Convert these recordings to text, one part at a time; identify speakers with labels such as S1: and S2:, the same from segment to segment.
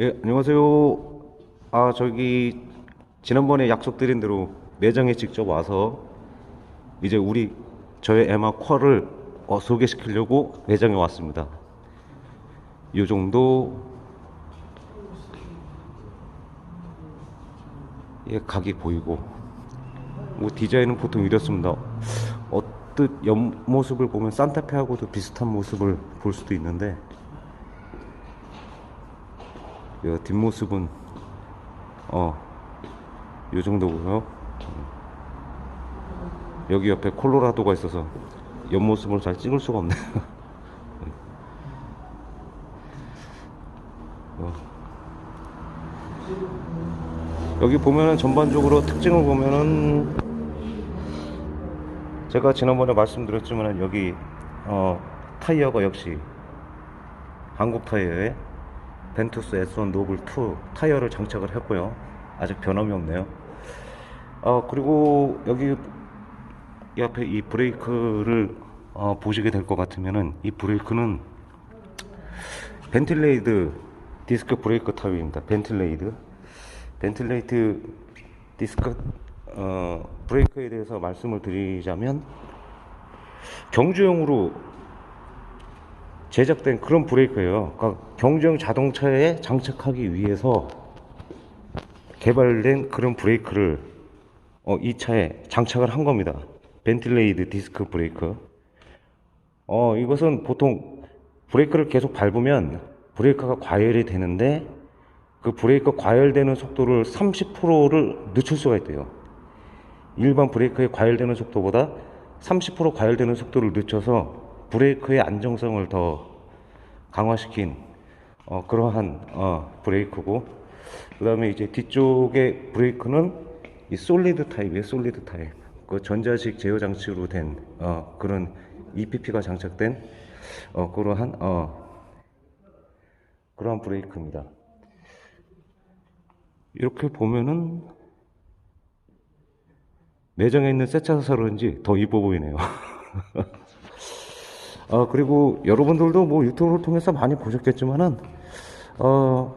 S1: 예, 안녕하세요. 아, 저기 지난번에 약속드린 대로 매장에 직접 와서 이제 우리 저의 에마 퀄을 어, 소개시키려고 매장에 왔습니다. 이 정도 예, 각이 보이고 뭐 디자인은 보통 이렇습니다. 어뜻 옆모습을 보면 산타페하고도 비슷한 모습을 볼 수도 있는데 이 뒷모습은 어, 요 정도고요. 음. 여기 옆에 콜로라도가 있어서 옆모습을 잘 찍을 수가 없네요. 어. 여기 보면은 전반적으로 특징을 보면은 제가 지난번에 말씀드렸지만 여기 어, 타이어가 역시 한국 타이어에 벤투스 S1 노블 2 타이어를 장착을 했고요. 아직 변함이 없네요. 어, 그리고 여기 이 앞에 이 브레이크를 어, 보시게 될 것 같으면은 이 브레이크는 벤틀레이드 디스크 브레이크 타입입니다. 벤틀레이드 벤틀레이트 디스크 어, 브레이크에 대해서 말씀을 드리자면 경주용으로 제작된 그런 브레이크예요. 그러니까 경주용 자동차에 장착하기 위해서 개발된 그런 브레이크를 어, 이 차에 장착을 한 겁니다. 벤틀레이드 디스크 브레이크. 어, 이것은 보통 브레이크를 계속 밟으면 브레이크가 과열이 되는데 그 브레이크 과열되는 속도를 30%를 늦출 수가 있대요. 일반 브레이크의 과열되는 속도보다 30% 과열되는 속도를 늦춰서 브레이크의 안정성을 더 강화시킨 어, 그러한 어, 브레이크고 그 다음에 이제 뒤쪽의 브레이크는 이 솔리드 타입이에요 솔리드 타입. 그 전자식 제어 장치로 된 어, 그런 EPP가 장착된 어, 그러한 어, 그러한 브레이크입니다. 이렇게 보면은 내장에 있는 새 차서 그런지 더 이뻐 보이네요 어, 그리고 여러분들도 뭐 유튜브를 통해서 많이 보셨겠지만은, 어,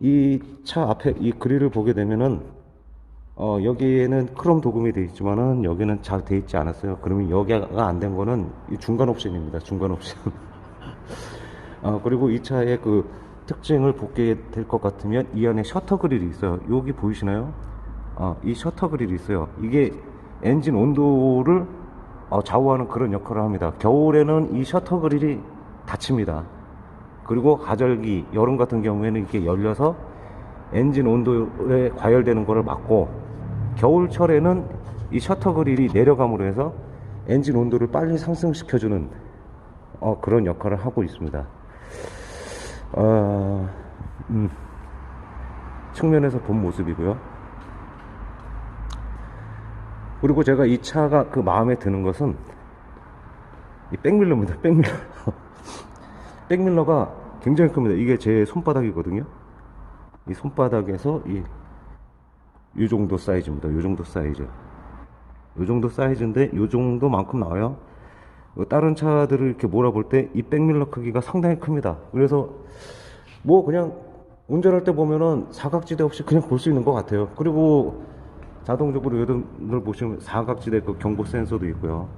S1: 이 차 앞에 이 그릴을 보게 되면은, 어, 여기에는 크롬 도금이 되어 있지만은, 여기는 잘 되어 있지 않았어요. 그러면 여기가 안 된 거는 이 중간 옵션입니다. 중간 옵션. 어, 그리고 이 차의 그 특징을 보게 될 것 같으면, 이 안에 셔터 그릴이 있어요. 여기 보이시나요? 어, 이 셔터 그릴이 있어요. 이게 엔진 온도를 어, 좌우하는 그런 역할을 합니다. 겨울에는 이 셔터 그릴이 닫힙니다. 그리고 가절기, 여름 같은 경우에는 이렇게 열려서 엔진 온도에 과열되는 것을 막고 겨울철에는 이 셔터 그릴이 내려감으로 해서 엔진 온도를 빨리 상승시켜주는 어, 그런 역할을 하고 있습니다. 어, 음, 측면에서 본 모습이고요. 그리고 제가 이 차가 그 마음에 드는 것은 이 백밀러입니다. 백밀러. 백밀러가 굉장히 큽니다. 이게 제 손바닥이거든요. 이 손바닥에서 이, 이 정도 사이즈입니다. 이 정도 사이즈. 이 정도 사이즈인데 이 정도만큼 나와요. 다른 차들을 이렇게 몰아볼 때 이 백밀러 크기가 상당히 큽니다. 그래서 뭐 그냥 운전할 때 보면은 사각지대 없이 그냥 볼 수 있는 것 같아요. 그리고 자동적으로 여러분들 보시면 사각지대 그 경보 센서도 있고요.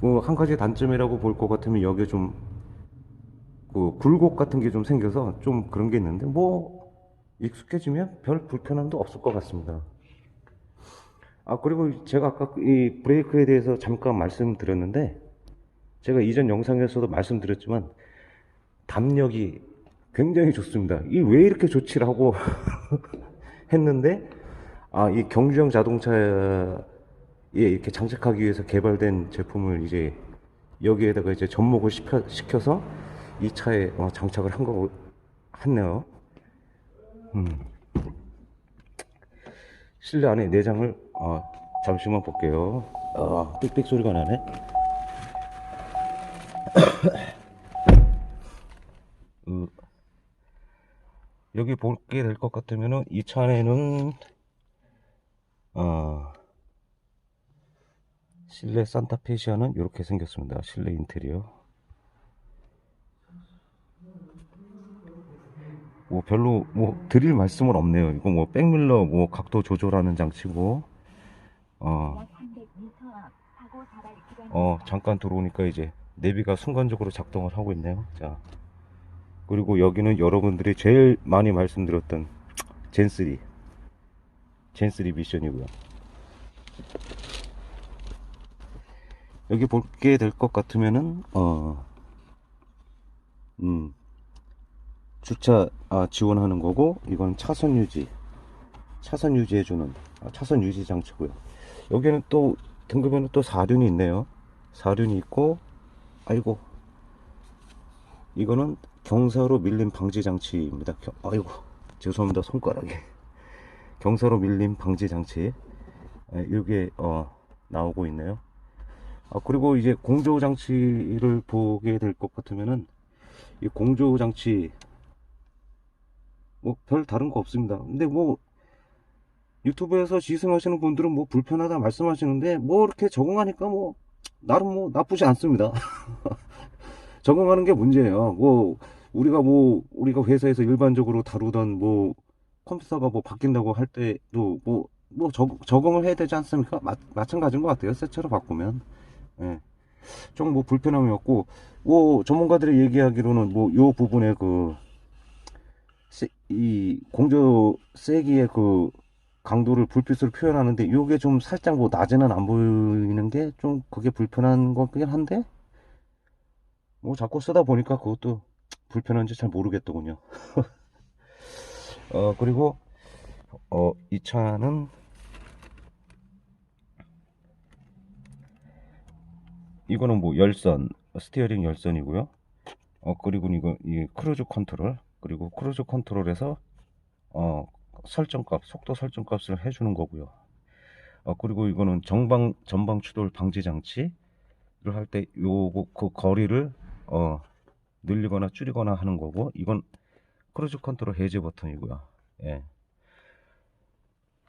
S1: 뭐 한 가지 단점이라고 볼 것 같으면 여기에 좀 그 굴곡 같은 게 좀 생겨서 좀 그런 게 있는데 뭐 익숙해지면 별 불편함도 없을 것 같습니다. 아 그리고 제가 아까 이 브레이크에 대해서 잠깐 말씀드렸는데 제가 이전 영상에서도 말씀드렸지만 담력이 굉장히 좋습니다. 이 왜 이렇게 좋지라고 했는데 아, 이 경주형 자동차에 이렇게 장착하기 위해서 개발된 제품을 이제 여기에다가 이제 접목을 시켜, 시켜서 이 차에 어, 장착을 한 거, 했네요. 음. 실내 안에 내장을, 어, 잠시만 볼게요. 어, 삑삑 소리가 나네. 음, 여기 볼게 될 것 같으면은 이 차 안에는 어, 실내 산타페 시아는 이렇게 생겼습니다. 실내 인테리어. 뭐 별로 뭐 드릴 말씀은 없네요. 이거 뭐 백밀러 뭐 각도 조절하는 장치고 어,
S2: 약 300m 앞 사고 다발 구간
S1: 어 잠깐 들어오니까 이제 내비가 순간적으로 작동을 하고 있네요. 자 그리고 여기는 여러분들이 제일 많이 말씀드렸던 젠3 젠3 미션이고요. 여기 볼게 될 것 같으면은 어 음. 주차 아, 지원하는 거고 이건 차선 유지 차선 유지해주는 아, 차선 유지 장치고요 여기는 또 등급에는 또 사륜이 있네요 사륜이 있고 아이고 이거는 경사로 밀림 방지 장치입니다 겨- 아이고 죄송합니다 손가락이 경사로 밀림 방지 장치 예, 이게 어, 나오고 있네요 아, 그리고 이제 공조 장치를 보게 될 것 같으면은 이 공조 장치 뭐 별 다른 거 없습니다. 근데 뭐 유튜브에서 시승하시는 분들은 뭐 불편하다 말씀하시는데 뭐 이렇게 적응하니까 뭐 나름 뭐 나쁘지 않습니다. 적응하는 게 문제예요. 뭐 우리가 뭐 우리가 회사에서 일반적으로 다루던 뭐 컴퓨터가 뭐 바뀐다고 할 때도 뭐뭐 적응을 해야 되지 않습니까? 마, 마찬가지인 것 같아요. 새 차로 바꾸면. 예. 좀뭐 불편함이 없고 뭐 전문가들이 얘기하기로는 뭐 요 부분에 그 세- 이 공조 세기의 그 강도를 불빛으로 표현하는데 요게 좀 살짝 뭐 낮에는 안 보이는 게 좀 그게 불편한 거긴 한데 뭐 자꾸 쓰다 보니까 그것도 불편한지 잘 모르겠더군요. 어 그리고 어 이 차는 이거는 뭐 열선 스티어링 열선이고요. 어 그리고 이거 이 크루즈 컨트롤 그리고 크루즈 컨트롤에서 어 설정값 속도 설정값을 해주는 거고요. 어 그리고 이거는 정방 전방 추돌 방지 장치를 할 때 요거 그 거리를 어 늘리거나 줄이거나 하는 거고 이건 크루즈 컨트롤 해제 버튼이고요. 예.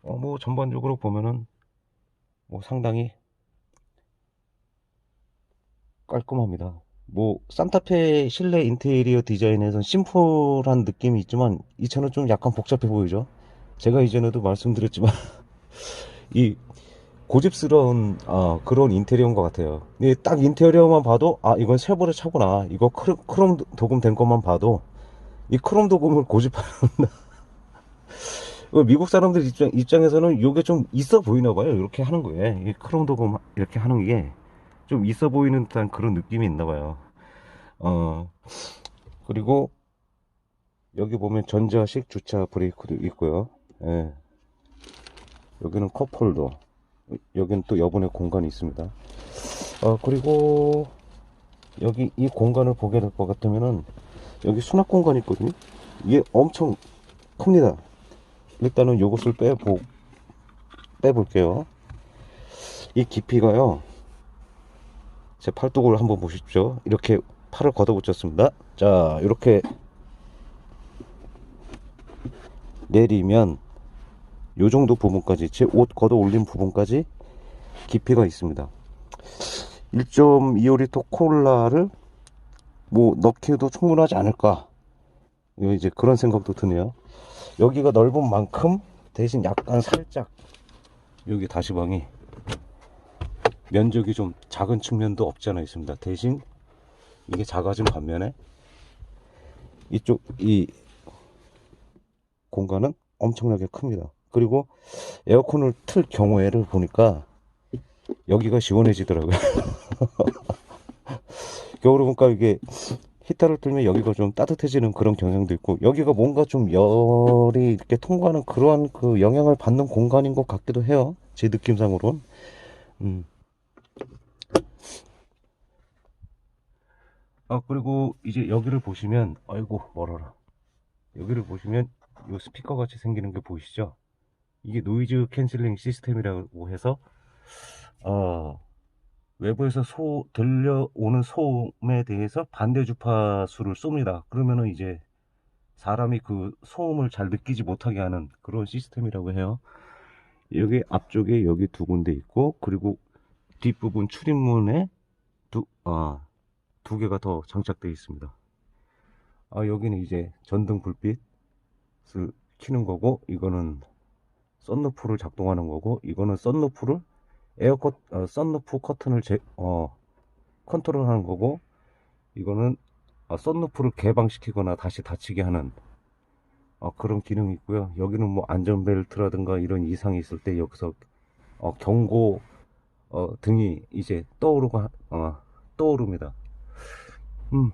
S1: 어 뭐 전반적으로 보면은 뭐 상당히 깔끔합니다. 뭐 산타페 실내 인테리어 디자인에선 심플한 느낌이 있지만 이 차는 좀 약간 복잡해 보이죠. 제가 이전에도 말씀드렸지만 이 고집스러운 아, 그런 인테리어인 것 같아요. 딱 인테리어만 봐도 아 이건 쉐보레 차구나. 이거 크롬, 크롬 도금 된 것만 봐도 이 크롬 도금을 고집하는 어, 미국 사람들 입장, 입장에서는 이게 좀 있어 보이나 봐요. 이렇게 하는 거예요. 이 크롬 도금 이렇게 하는 게 좀 있어 보이는 듯한 그런 느낌이 있나 봐요. 어, 그리고 여기 보면 전자식 주차 브레이크도 있고요. 예. 여기는 컵홀더. 여기는 또 여분의 공간이 있습니다. 어, 그리고 여기 이 공간을 보게 될 것 같으면은 여기 수납 공간이 있거든요. 이게 엄청 큽니다. 일단은 요것을 빼보, 빼볼게요. 이 깊이가요. 제 팔뚝을 한번 보십시오. 이렇게 팔을 걷어붙였습니다. 자, 이렇게 내리면 요 정도 부분까지 제 옷 걷어 올린 부분까지 깊이가 있습니다. 1.25리터 콜라를 뭐 넣기에도 충분하지 않을까. 요 이제 그런 생각도 드네요. 여기가 넓은 만큼 대신 약간 살짝 여기 다시방이 면적이 좀 작은 측면도 없지 않아 있습니다. 대신 이게 작아진 반면에 이쪽 이 공간은 엄청나게 큽니다. 그리고 에어컨을 틀 경우에를 보니까 여기가 시원해지더라고요. 겨울에 보니까 이게 히터를 틀면 여기가 좀 따뜻해지는 그런 경향도 있고 여기가 뭔가 좀 열이 이렇게 통과하는 그러한 그 영향을 받는 공간인 것 같기도 해요. 제 느낌상으론. 음. 아 그리고 이제 여기를 보시면 아이고 멀어라 여기를 보시면 이 스피커 같이 생기는 게 보이시죠 이게 노이즈 캔슬링 시스템이라고 해서 어, 외부에서 소 들려오는 소음에 대해서 반대 주파수를 쏩니다 그러면은 이제 사람이 그 소음을 잘 느끼지 못하게 하는 그런 시스템이라고 해요 여기 앞쪽에 여기 두 군데 있고 그리고 뒷부분 출입문에 두, 아, 두 개가 더 장착되어 있습니다. 아, 여기는 이제 전등 불빛, 키는 거고 이거는 썬루프를 작동하는 거고 이거는 썬루프를 에어컨 어, 썬루프 커튼을 제, 어, 컨트롤하는 거고 이거는 어, 썬루프를 개방시키거나 다시 닫히게 하는 어, 그런 기능이 있고요. 여기는 뭐 안전벨트라든가 이런 이상이 있을 때 여기서 어, 경고 어, 등이 이제 떠오르고 하- 어, 떠오릅니다. 음.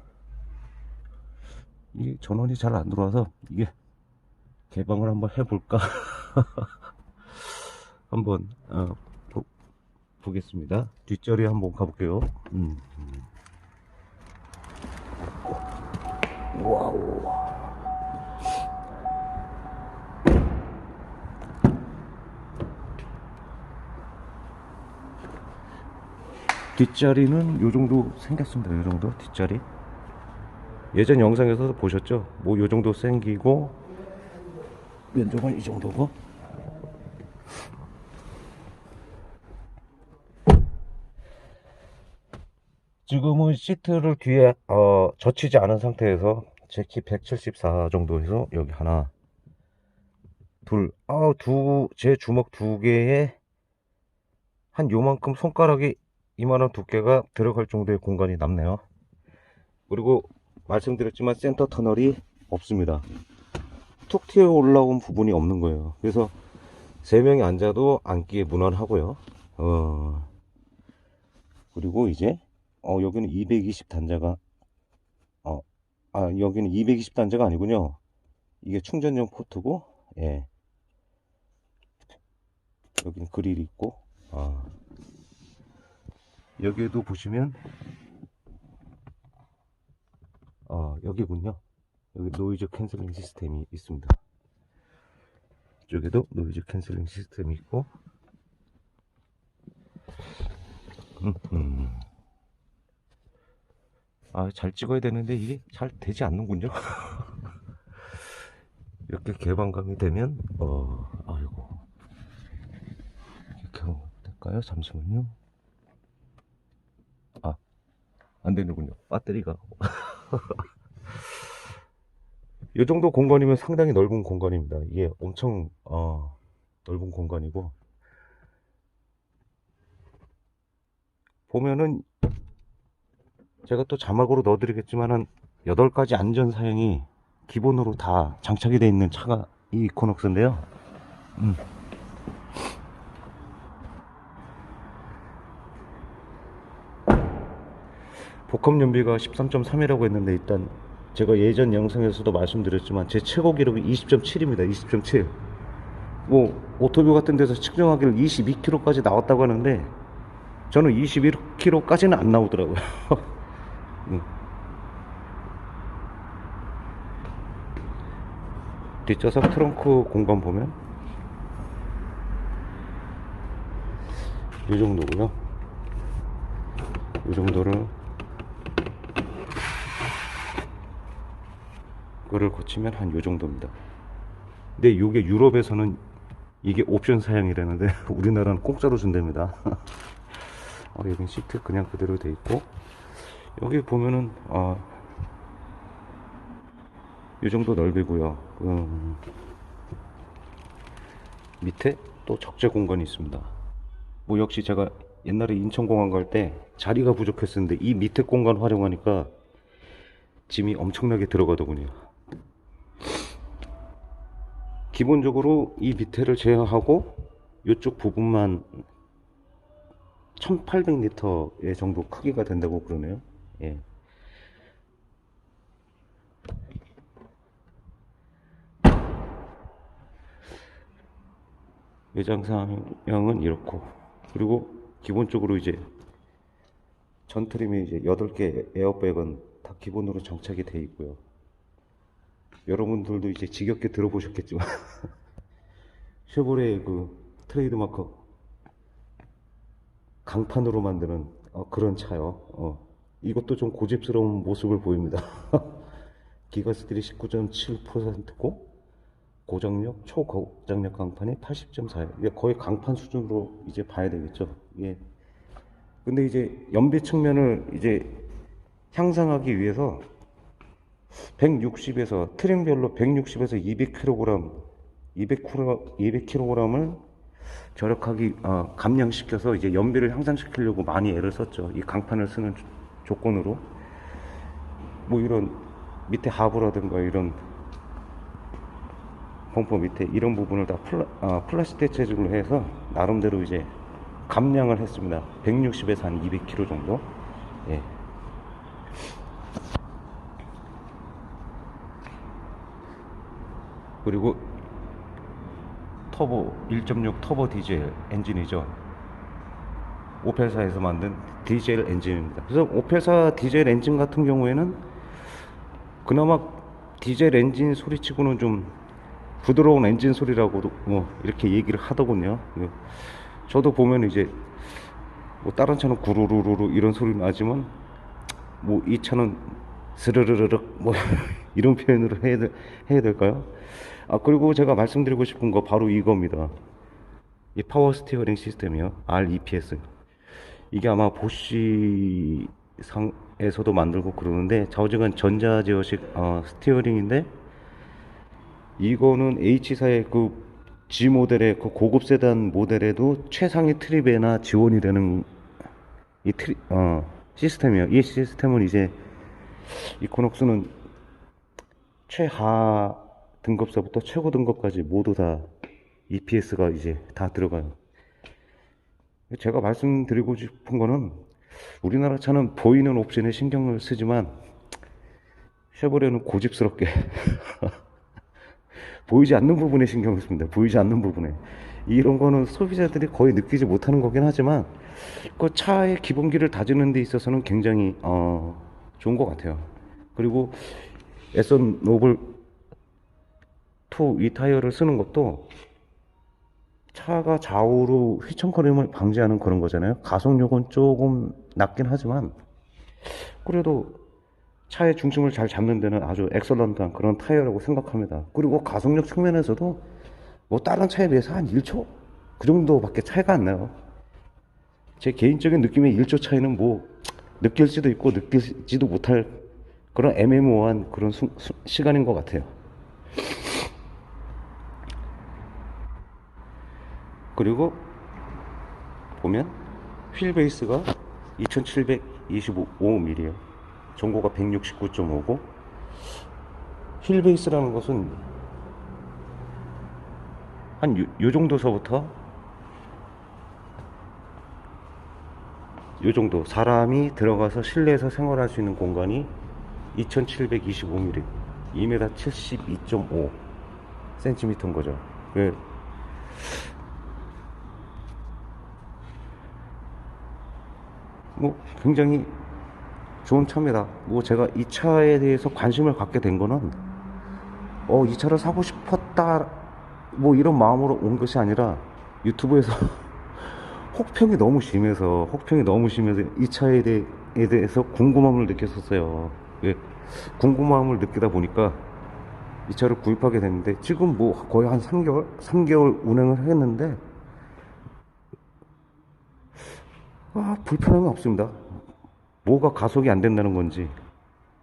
S1: 이게 전원이 잘 안 들어와서 이게 개방을 한번 해볼까 한번 어, 보, 보겠습니다. 뒷자리 한번 가볼게요. 음. 와우. 뒷자리는 요 정도 생겼습니다. 요 정도 뒷자리. 예전 영상에서 보셨죠? 뭐 요 정도 생기고 면적은 이 정도고. 지금은 시트를 뒤에 어, 젖히지 않은 상태에서 제 키 174 정도에서 여기 하나 둘, 아, 두, 제 주먹 두 개에 한 요만큼 손가락이 이만한 두께가 들어갈 정도의 공간이 남네요. 그리고 말씀드렸지만 센터 터널이 없습니다. 툭 튀어 올라온 부분이 없는 거예요. 그래서 세 명이 앉아도 앉기에 무난하고요. 어, 그리고 이제 어, 여기는 220 단자가 어, 아, 여기는 220 단자가 아니군요. 이게 충전용 포트고, 예. 여기는 그릴이 있고, 아. 여기에도 보시면, 어, 여기군요. 여기 노이즈 캔슬링 시스템이 있습니다. 이쪽에도 노이즈 캔슬링 시스템이 있고, 음, 음. 아, 잘 찍어야 되는데 이게 잘 되지 않는군요. 이렇게 개방감이 되면, 어, 아이고. 이렇게 하면 될까요? 잠시만요. 아, 안 되는군요. 배터리가. 이 정도 공간이면 상당히 넓은 공간입니다. 이게 엄청, 어, 넓은 공간이고. 보면은 제가 또 자막으로 넣어드리겠지만은 8가지 안전 사양이 기본으로 다 장착이 되어 있는 차가 이 이코녹스인데요. 음. 복합 연비가 13.3이라고 했는데 일단 제가 예전 영상에서도 말씀드렸지만 제 최고 기록이 20.7입니다. 20.7. 뭐 오토뷰 같은 데서 측정하기를 22km까지 나왔다고 하는데 저는 21km까지는 안 나오더라고요. 음. 뒷좌석 트렁크 공간 보면 이 정도고요. 이 정도를 그거를 고치면 한요 정도입니다. 근데 이게 유럽에서는 이게 옵션 사양이라는데 우리나라는 공짜로 준답니다. 어, 여긴 시트 그냥 그대로 돼 있고 여기 보면은 어, 이 정도 넓이고요. 음, 밑에 또 적재 공간이 있습니다. 뭐 역시 제가 옛날에 인천공항 갈 때 자리가 부족했었는데 이 밑에 공간 활용하니까 짐이 엄청나게 들어가더군요. 기본적으로 이 밑에를 제어하고 이쪽 부분만 1800리터의 정도 크기가 된다고 그러네요. 예. 외장 사양은 이렇고 그리고 기본적으로 이제 전 트림이 이제 8개 에어백은 다 기본으로 정착이 돼 있고요. 여러분들도 이제 지겹게 들어보셨겠지만 쉐보레의 그 트레이드마크 강판으로 만드는 어, 그런 차요. 어, 이것도 좀 고집스러운 모습을 보입니다. 기가스들이 19.7%고 고장력, 초고장력 강판이 80.4. 이게 거의 강판 수준으로 이제 봐야 되겠죠. 예. 근데 이제 연비 측면을 이제 향상하기 위해서 160에서 트림별로 160에서 200kg, 200kg, 200kg을 절약하기 어, 감량시켜서 이제 연비를 향상시키려고 많이 애를 썼죠. 이 강판을 쓰는 조- 조건으로 뭐 이런 밑에 하부라든가 이런 범퍼 밑에 이런 부분을 다 플라, 아, 플라스틱 재질로 해서 나름대로 이제 감량을 했습니다. 160에서 한 200kg 정도. 예. 그리고 터보 1.6 터보 디젤 엔진이죠. 오펠사에서 만든 디젤 엔진입니다. 그래서 오펠사 디젤 엔진 같은 경우에는 그나마 디젤 엔진 소리치고는 좀 부드러운 엔진 소리라고도 뭐 이렇게 얘기를 하더군요. 그 저도 보면 이제 뭐 다른 차는 구루루루루 이런 소리 나지만 뭐 이 차는 스르르르륵 뭐 이런 표현으로 해야, 될- 해야 될까요? 아 그리고 제가 말씀드리고 싶은 거 바로 이겁니다. 이 파워 스티어링 시스템이요. REPS. 이게 아마 보시 상에서도 만들고 그러는데 좌우측은 전자제어식 어, 스티어링인데 이거는 H사의 그 G 모델의 그 고급 세단 모델에도 최상위 트립에나 지원이 되는 이 트리, 어, 시스템이에요. 이 시스템은 이제 이코녹스는 최하 등급서부터 최고 등급까지 모두 다 EPS가 이제 다 들어가요. 제가 말씀드리고 싶은 거는 우리나라 차는 보이는 옵션에 신경을 쓰지만 쉐보레는 고집스럽게 보이지 않는 부분에 신경을 씁니다. 보이지 않는 부분에. 이런 거는 소비자들이 거의 느끼지 못하는 거긴 하지만 그 차의 기본기를 다지는 데 있어서는 굉장히 어, 좋은 것 같아요. 그리고 에선 노블 2이 타이어를 쓰는 것도 차가 좌우로 휘청거림을 방지하는 그런 거잖아요. 가속력은 조금 낮긴 하지만 그래도 차의 중심을 잘 잡는 데는 아주 엑설런트한 그런 타이어라고 생각합니다. 그리고 가속력 측면에서도 뭐 다른 차에 비해서 한 1초 그 정도밖에 차이가 안 나요. 제 개인적인 느낌의 1초 차이는 뭐 느낄지도 있고 느끼지도 못할 그런 애매모호한 그런 수- 수- 시간인 것 같아요. 그리고 보면 휠 베이스가 2725mm예요. 전고가 169.5고 휠 베이스라는 것은 한요 정도서부터 요 정도 사람이 들어가서 실내에서 생활할 수 있는 공간이 2725mm 2m 72.5 cm인 거죠. 그 뭐 굉장히 좋은 차입니다. 뭐 제가 이 차에 대해서 관심을 갖게 된 거는 어, 이 차를 사고 싶었다 뭐 이런 마음으로 온 것이 아니라 유튜브에서 혹평이 너무 심해서 혹평이 너무 심해서 이 차에 대해, 에 대해서 궁금함을 느꼈었어요. 예, 궁금함을 느끼다 보니까 이 차를 구입하게 됐는데 지금 뭐 거의 한 3개월 3개월 운행을 했는데 아, 불편함이 없습니다. 뭐가 가속이 안 된다는 건지.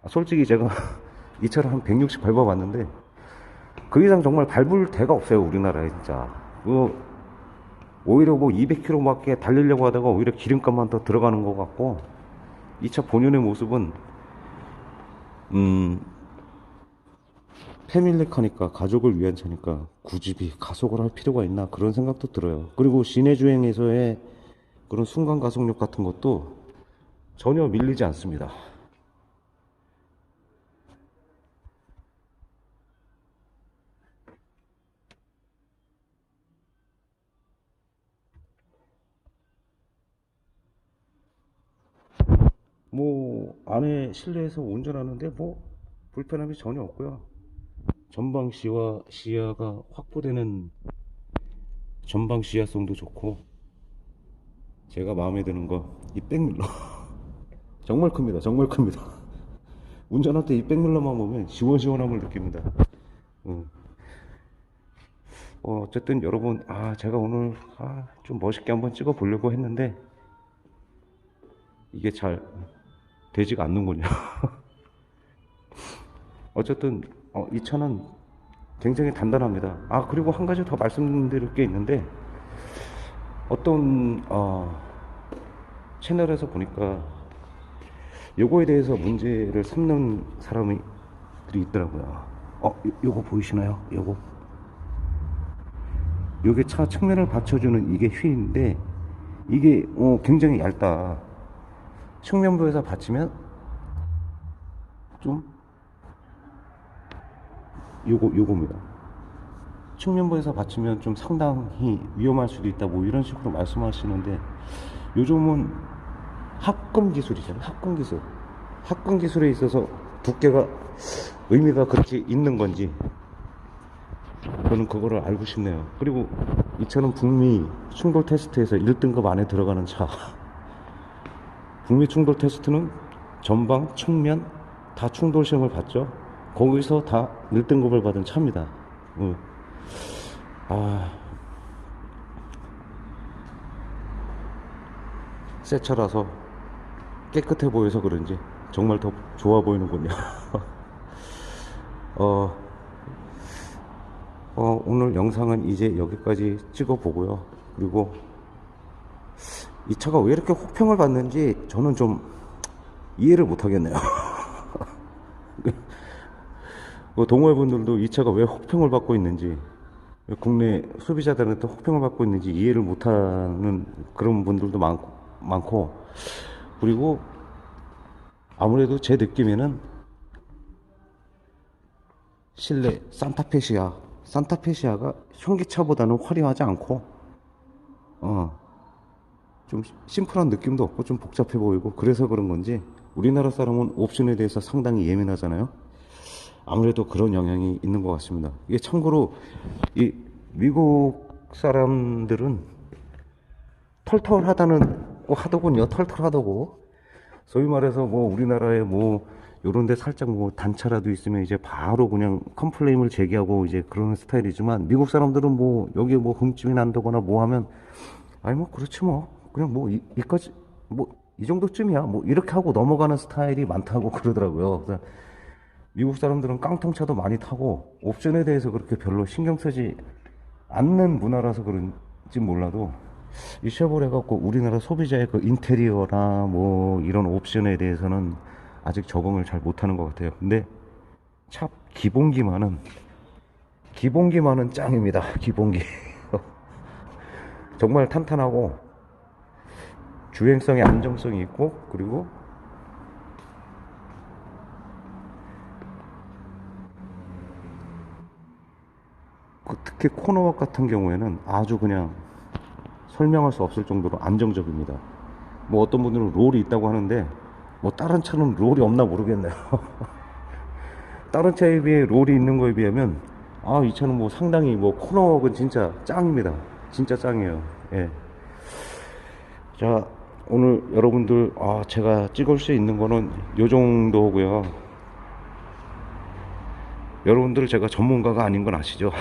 S1: 아, 솔직히 제가 이 차를 한 160 밟아봤는데, 그 이상 정말 밟을 데가 없어요, 우리나라에 진짜. 뭐, 오히려 뭐 200km 밖에 달리려고 하다가 오히려 기름값만 더 들어가는 것 같고, 이 차 본연의 모습은, 음, 패밀리카니까, 가족을 위한 차니까, 굳이 가속을 할 필요가 있나, 그런 생각도 들어요. 그리고 시내 주행에서의 그런 순간 가속력 같은 것도 전혀 밀리지 않습니다. 뭐 안에 실내에서 운전하는데 뭐 불편함이 전혀 없고요. 전방 시와 시야가 확보되는 전방 시야성도 좋고 제가 마음에 드는 거 이 백밀러. 정말 큽니다. 정말 큽니다. 운전할 때 이 백밀러만 보면 시원시원함을 느낍니다. 음. 어, 어쨌든 여러분 아 제가 오늘 아, 좀 멋있게 한번 찍어 보려고 했는데 이게 잘 되지가 않는군요. 어쨌든 어, 이 차는 굉장히 단단합니다. 아 그리고 한 가지 더 말씀드릴 게 있는데 어떤 어, 채널에서 보니까 요거에 대해서 문제를 삼는 사람이 들이 있더라고요. 어, 요, 요거 보이시나요? 요거. 요게 차 측면을 받쳐주는 이게 휠인데 이게 어, 굉장히 얇다. 측면부에서 받치면 좀 요거 요겁니다. 측면부에서 받치면 좀 상당히 위험할 수도 있다 뭐 이런 식으로 말씀하시는데 요즘은 합금 기술이잖아요. 합금 기술. 합금 기술에 있어서 두께가 의미가 그렇게 있는 건지 저는 그거를 알고 싶네요. 그리고 이 차는 북미 충돌 테스트에서 1등급 안에 들어가는 차. 북미 충돌 테스트는 전방, 측면 다 충돌 시험을 봤죠. 거기서 다 1등급을 받은 차입니다. 어. 아. 새 차라서 깨끗해 보여서 그런지 정말 더 좋아 보이는군요. 어, 어, 오늘 영상은 이제 여기까지 찍어 보고요. 그리고 이 차가 왜 이렇게 혹평을 받는지 저는 좀 이해를 못 하겠네요. 그 동호회분들도 이 차가 왜 혹평을 받고 있는지 국내 소비자들한테 혹평을 받고 있는지 이해를 못하는 그런 분들도 많고, 많고 그리고 아무래도 제 느낌에는 실내 산타페시아 산타페시아가 현기차보다는 화려하지 않고 어 좀 심플한 느낌도 없고 좀 복잡해 보이고 그래서 그런 건지 우리나라 사람은 옵션에 대해서 상당히 예민하잖아요. 아무래도 그런 영향이 있는 것 같습니다. 이게 참고로 이 미국 사람들은 털털하다는 거 하더군요. 털털하다고. 소위 말해서 뭐 우리나라에 뭐 요런 데 살짝 뭐 단차라도 있으면 이제 바로 그냥 컴플레인을 제기하고 이제 그런 스타일이지만 미국 사람들은 뭐 여기 뭐 흠집이 난다거나 뭐 하면 아니 뭐 그렇지 뭐 그냥 뭐 이, 이까지 뭐 이 정도쯤이야 뭐 이렇게 하고 넘어가는 스타일이 많다고 그러더라고요. 미국 사람들은 깡통차도 많이 타고 옵션에 대해서 그렇게 별로 신경 쓰지 않는 문화라서 그런지 몰라도 이 쉐보레 갖고 우리나라 소비자의 그 인테리어나 뭐 이런 옵션에 대해서는 아직 적응을 잘 못하는 것 같아요. 근데 차 기본기만은 기본기만은 짱입니다. 기본기 정말 탄탄하고 주행성에 안정성이 있고 그리고 특히 코너웍 같은 경우에는 아주 그냥 설명할 수 없을 정도로 안정적입니다. 뭐 어떤 분들은 롤이 있다고 하는데 뭐 다른 차는 롤이 없나 모르겠네요. 다른 차에 비해 롤이 있는 거에 비하면 아 이 차는 뭐 상당히 뭐 코너웍은 진짜 짱입니다. 진짜 짱이에요. 예. 자 오늘 여러분들 아 제가 찍을 수 있는 거는 요 정도고요. 여러분들 제가 전문가가 아닌 건 아시죠?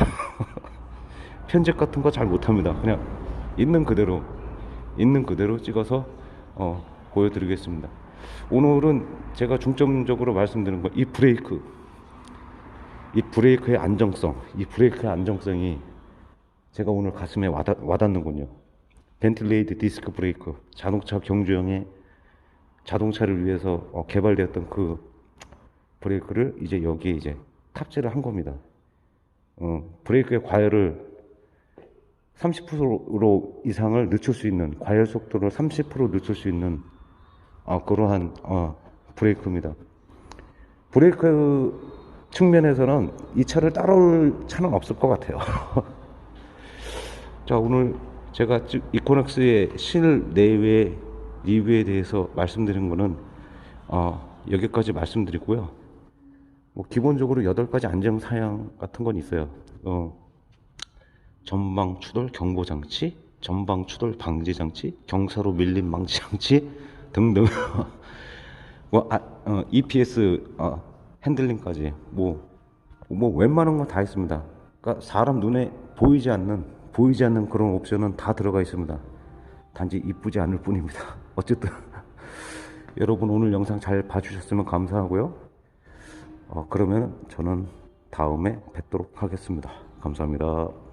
S1: 편집 같은 거 잘 못합니다. 그냥 있는 그대로 있는 그대로 찍어서 어, 보여드리겠습니다. 오늘은 제가 중점적으로 말씀드리는 건 이 브레이크, 이 브레이크의 안정성, 이 브레이크의 안정성이 제가 오늘 가슴에 와닿, 와닿는군요. 벤틀레이드 디스크 브레이크, 자동차 경주형의 자동차를 위해서 어, 개발되었던 그 브레이크를 이제 여기에 이제 탑재를 한 겁니다. 어, 브레이크의 과열을 30% 이상을 늦출 수 있는 과열 속도를 30% 늦출 수 있는 어, 그러한 어, 브레이크입니다. 브레이크 측면에서는 이 차를 따라올 차는 없을 것 같아요. 자 오늘 제가 쭉 이코넥스의 실내외 리뷰에 대해서 말씀드린 거는 어, 여기까지 말씀드리고요. 뭐 기본적으로 8가지 안정 사양 같은 건 있어요. 어, 전방 추돌 경보 장치, 전방 추돌 방지 장치, 경사로 밀림 방지 장치 등등. 뭐 아, 어, EPS 어, 핸들링까지 뭐, 뭐 웬만한 건 다 있습니다. 그러니까 사람 눈에 보이지 않는 보이지 않는 그런 옵션은 다 들어가 있습니다. 단지 이쁘지 않을 뿐입니다. 어쨌든 여러분 오늘 영상 잘 봐주셨으면 감사하고요. 어, 그러면 저는 다음에 뵙도록 하겠습니다. 감사합니다.